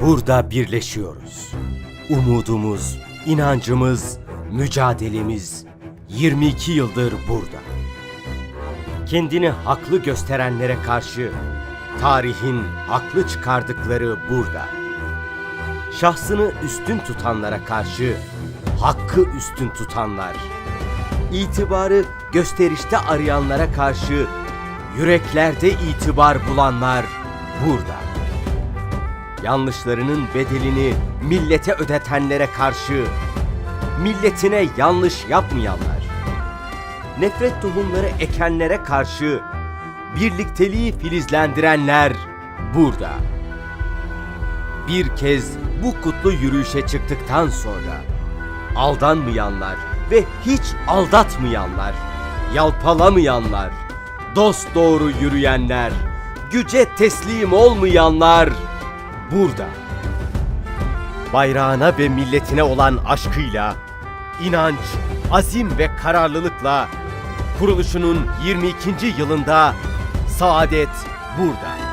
Burada birleşiyoruz. Umudumuz, inancımız, mücadelemiz 22 yıldır burada. Kendini haklı gösterenlere karşı tarihin haklı çıkardıkları burada. Şahsını üstün tutanlara karşı hakkı üstün tutanlar. İtibarı gösterişte arayanlara karşı yüreklerde itibar bulanlar burada. Yanlışlarının bedelini millete ödetenlere karşı milletine yanlış yapmayanlar. Nefret tohumları ekenlere karşı birlikteliği filizlendirenler burada. Bir kez bu kutlu yürüyüşe çıktıktan sonra aldanmayanlar ve hiç aldatmayanlar, yalpalamayanlar, dost doğru yürüyenler, güce teslim olmayanlar burada. Bayrağına ve milletine olan aşkıyla, inanç, azim ve kararlılıkla kuruluşunun 22. yılında saadet burada.